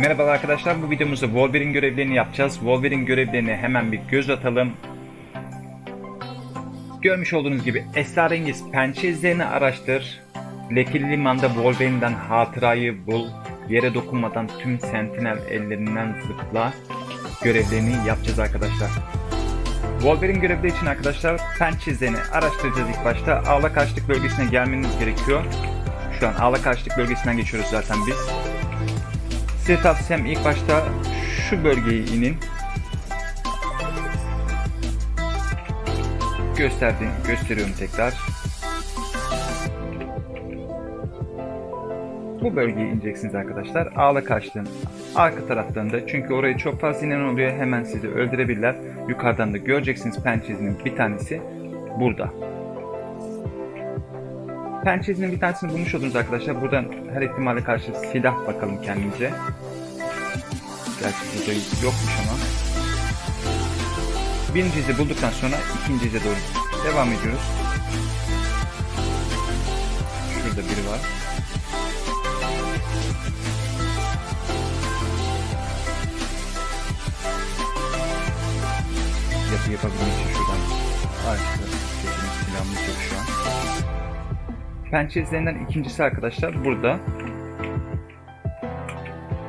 Merhaba arkadaşlar bu videomuzda Wolverine görevlerini yapacağız. Wolverine görevlerine hemen bir göz atalım. Görmüş olduğunuz gibi esrarengiz pençe izlerini araştır. Lekili limanda Wolverine'den hatırayı bul. Yere dokunmadan tüm sentinel ellerinden zıpla. Görevlerini yapacağız arkadaşlar. Wolverine görevleri için arkadaşlar pençe izlerini araştıracağız ilk başta. Ağlak açlık bölgesine gelmeniz gerekiyor. Şu an ağlak açlık bölgesinden geçiyoruz zaten biz. Size tavsiyem ilk başta şu bölgeye inin. Gösterdim, gösteriyorum tekrar. Bu bölgeye ineceksiniz arkadaşlar. Ağla kaçtığın arka taraflarında çünkü orayı çok fazla inen oluyor hemen sizi öldürebilirler. Yukarıdan da göreceksiniz pençesinin bir tanesi burada. Pençesinin bir tanesini bulmuş oldunuz arkadaşlar. Buradan her ihtimale karşı silah bakalım kendimize. Gerçi burada yokmuş ama. Birinci izi bulduktan sonra ikinci ize doğru devam ediyoruz. Şurada biri var. Yapı yapabilmek için şuradan ağaçta seçelim silahımız yok şu an. Pençe izlerinden ikincisi arkadaşlar burada.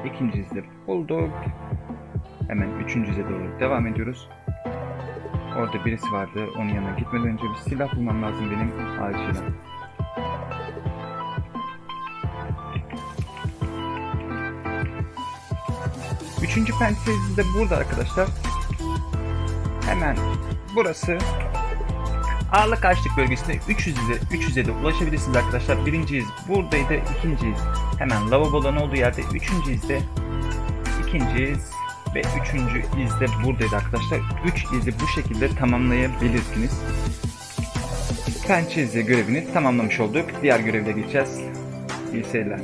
İkinci izle bulduk. Hemen üçüncü ize doğru devam ediyoruz. Orada birisi vardı. Onun yanına gitmeden önce bir silah bulmam lazım benim acilen. Üçüncü pençe izi de burada arkadaşlar. Hemen burası Ağırlık açlık bölgesinde 300 ize, 300'e de ulaşabilirsiniz arkadaşlar. Birinci iz buradaydı, ikinci iz hemen lavaboların olduğu yerde, üçüncü izde, ikinci iz ve üçüncü izde buradaydı arkadaşlar. Üç izi bu şekilde tamamlayabilirsiniz. Pençe izi görevini tamamlamış olduk. Diğer görevle geçeceğiz. İyi seyirler.